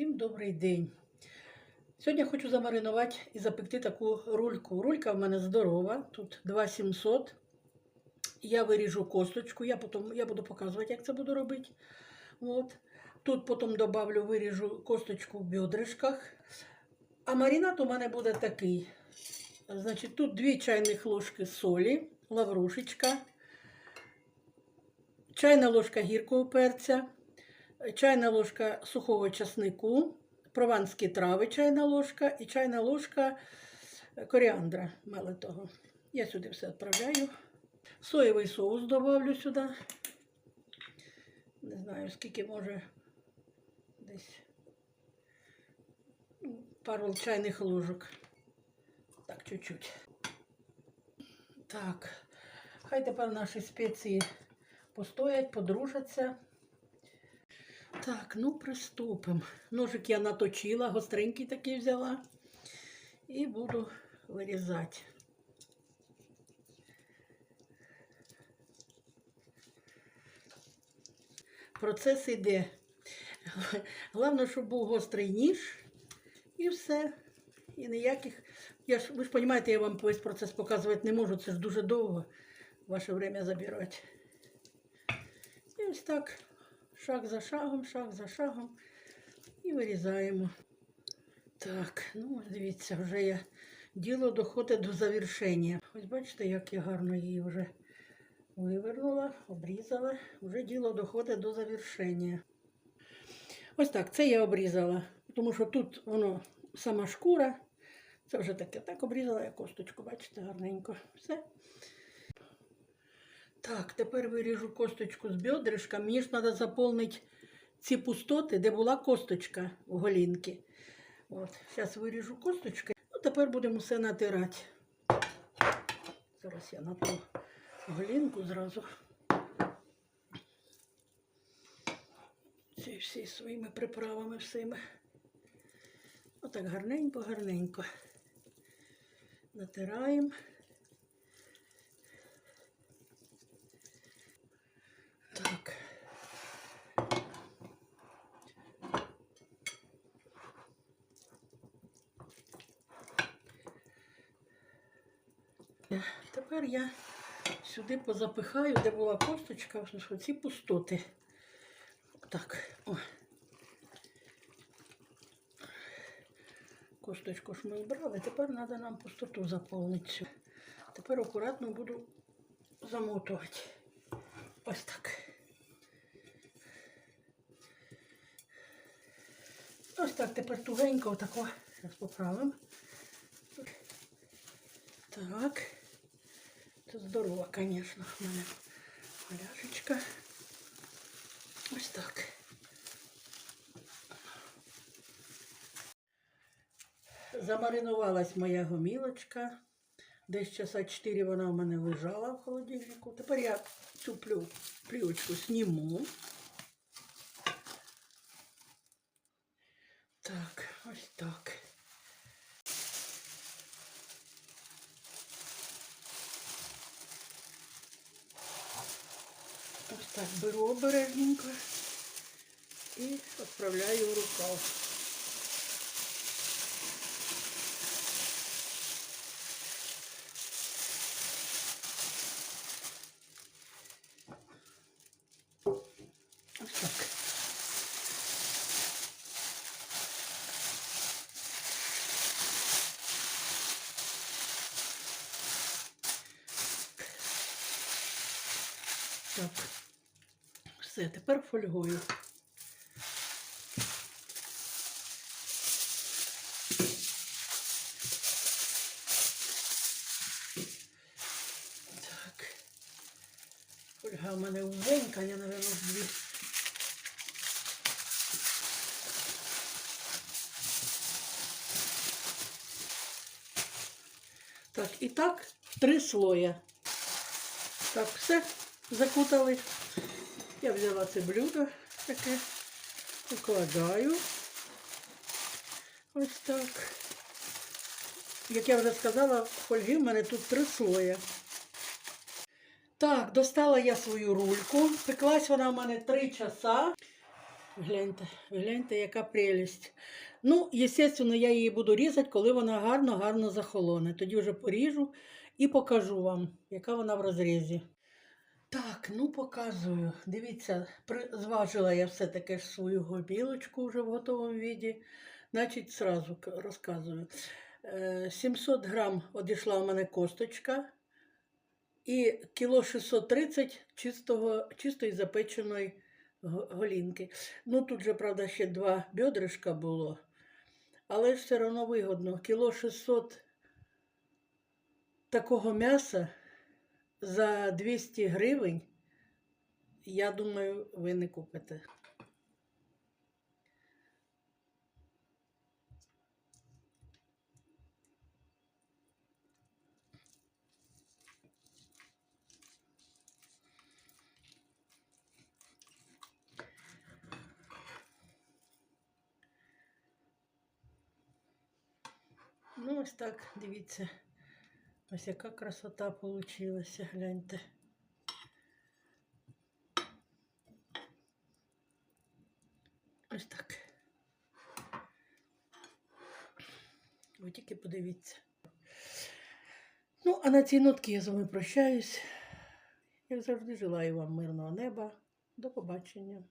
Всім добрий день. Сьогодні хочу замаринувати і запекти таку рульку. Рулька в мене здорова, тут 2700. Я виріжу косточку, я, потім, я буду показувати, як це буду робити. От. Тут потім добавлю, виріжу косточку в бедришках. А маринад у мене буде такий. Значить, тут 2 чайних ложки солі, лаврушечка, чайна ложка гіркого перця, чайна ложка сухого часнику, прованські трави, чайна ложка і чайна ложка коріандра мелитого. Я сюди все відправляю. Соєвий соус добавлю сюди. Не знаю, скільки може десь ну, пару чайних ложок. Так, чуть-чуть. Так, хай тепер наші спеції постоять, подружаться. Так, ну приступимо. Ножик я наточила, гостренький такий взяла. І буду вирізати. Процес іде. Головне, щоб був гострий ніж і все. І ніяких. Я ж, ви ж розумієте, я вам весь процес показувати не можу, це ж дуже довго ваше время забирати. І ось так, шаг за шагом, шаг за шагом. І вирізаємо. Так, ну дивіться, вже я діло доходить до завершення. Ось бачите, як я гарно її вже вивернула, обрізала. Вже діло доходить до завершення. Ось так, це я обрізала, тому що тут воно сама шкура. Це вже таке. Так обрізала я косточку, бачите, гарненько. Все. Так, тепер виріжу косточку з бедришка. Мені ж треба заповнити ці пустоти, де була косточка у голінки. От, зараз виріжу косточку. Ну, тепер будемо все натирати. Зараз я на ту голінку зразу. Ці всі своїми приправами всіми. Отак гарненько, гарненько. Натираємо. Тепер я сюди позапихаю, де була косточка, ось ці пустоти. Так, о. Косточку ж ми брали, тепер треба нам пустоту заповнити. Тепер акуратно буду замотувати. Ось так. Ось так тепер тугенько отако. Зараз поправимо. Так. Це здорово, звісно, в мене ляшечка. Ось так. Замаринувалась моя гомілочка. Десь часа 4 вона в мене лежала в холодильнику. Тепер я цю плю, плівочку зніму. Так, ось так. Ось так беру обережненько і відправляю в рукав. Ось. Все, тепер фольгою. Так. Фольга в мене узенька, я, мабуть, дві. Так, і так три слоя. Так, все закутали. Я взяла це блюдо таке, укладаю. Ось так. Як я вже сказала, фольги в мене тут три слоя. Так, достала я свою рульку. Пеклась вона в мене три часа. Гляньте, гляньте, яка прелість. Ну, звісно, я її буду різати, коли вона гарно-гарно захолоне. Тоді вже поріжу і покажу вам, яка вона в розрізі. Так, ну показую. Дивіться, зважила я все-таки свою гобілочку вже в готовому віді. Значить, зразу розказую. Е, 700 грам одійшла у мене косточка і кіло 630 чистого, чистої запеченої голінки. Ну, тут же, правда, ще два бедришка було, але все одно вигодно. Кіло 600 такого м'яса за 200 гривень, я думаю, ви не купите. Ну, ось так, дивіться. Ось яка красота получилася, гляньте. Ось так. Ви тільки подивіться. Ну, а на цій нотці я з вами прощаюсь. Як завжди, желаю вам мирного неба. До побачення.